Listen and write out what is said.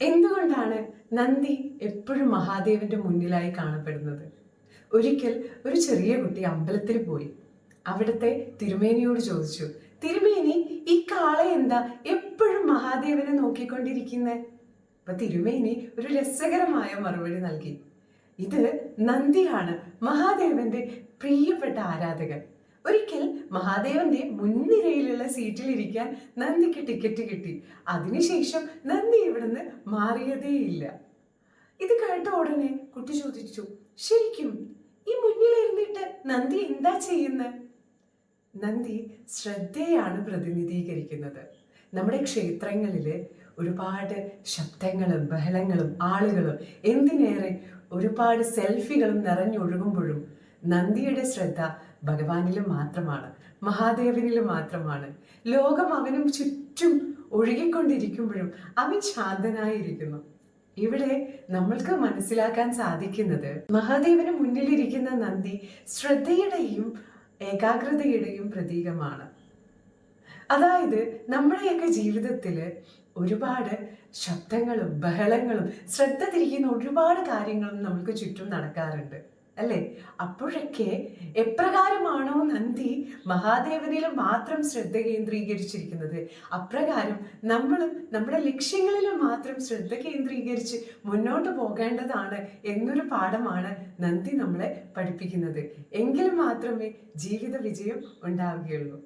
എന്തുകൊണ്ടാണ് നന്ദി എപ്പോഴും മഹാദേവന്റെ മുന്നിലായി കാണപ്പെടുന്നത്? ഒരിക്കൽ ഒരു ചെറിയ കുട്ടി അമ്പലത്തിൽ പോയി. അവിടുത്തെ തിരുമേനിയോട് ചോദിച്ചു തിരുമേനി ഈ കാള എന്താ എപ്പോഴും മഹാദേവനെ നോക്കിക്കൊണ്ടിരിക്കുന്നത് അപ്പൊ തിരുമേനി ഒരു രസകരമായ മറുപടി നൽകി. ഇത് നന്ദിയാണ് മഹാദേവന്റെ പ്രിയപ്പെട്ട ആരാധകൻ. ഒരിക്കൽ മഹാദേവന്റെ മുൻനിരയിലുള്ള സീറ്റിലിരിക്കാൻ നന്ദിക്ക് ടിക്കറ്റ് കിട്ടി. അതിനുശേഷം നന്ദി ഇവിടുന്ന് മാറിയതേയില്ല. ഇത് കേട്ട ഉടനെ കുട്ടി ചോദിച്ചു ശരിക്കും ഈ മുന്നിലിരുന്നിട്ട് നന്ദി എന്താ ചെയ്യുന്നത് നന്ദി ശ്രദ്ധയാണ് പ്രതിനിധീകരിക്കുന്നത്. നമ്മുടെ ക്ഷേത്രങ്ങളിൽ ഒരുപാട് ശബ്ദങ്ങളും ബഹളങ്ങളും ആളുകളും എന്തിനേറെ ഒരുപാട് സെൽഫികളും നിറഞ്ഞൊഴുകുമ്പോഴും നന്ദിയുടെ ശ്രദ്ധ ഭഗവാനിലും മാത്രമാണ് മഹാദേവനിലും മാത്രമാണ്. ലോകം അവനും ചുറ്റും ഒഴുകിക്കൊണ്ടിരിക്കുമ്പോഴും അവൻ ശാന്തനായിരിക്കുന്നു. ഇവിടെ നമ്മൾക്ക് മനസ്സിലാക്കാൻ സാധിക്കുന്നത് മഹാദേവന് മുന്നിലിരിക്കുന്ന നന്ദി ശ്രദ്ധയുടെയും ഏകാഗ്രതയുടെയും പ്രതീകമാണ്. അതായത് നമ്മുടെയൊക്കെ ജീവിതത്തിൽ ഒരുപാട് ശബ്ദങ്ങളും ബഹളങ്ങളും ശ്രദ്ധ തിരിക്കുന്ന ഒരുപാട് കാര്യങ്ങളും നമുക്ക് ചുറ്റും നടക്കാറുണ്ട്. അല്ലേ? അപ്പോഴൊക്കെ എപ്രകാരമാണോ നന്ദി മഹാദേവനിൽ മാത്രം ശ്രദ്ധ കേന്ദ്രീകരിച്ചിരിക്കുന്നത്? അപ്രകാരം നമ്മളും നമ്മുടെ ലക്ഷ്യങ്ങളിൽ മാത്രം ശ്രദ്ധ കേന്ദ്രീകരിച്ച് മുന്നോട്ട് പോകേണ്ടതാണ് എന്നൊരു പാഠമാണ് നന്ദി നമ്മളെ പഠിപ്പിക്കുന്നത്. എങ്കിൽ മാത്രമേ ജീവിത വിജയം ഉണ്ടാവുകയുള്ളൂ.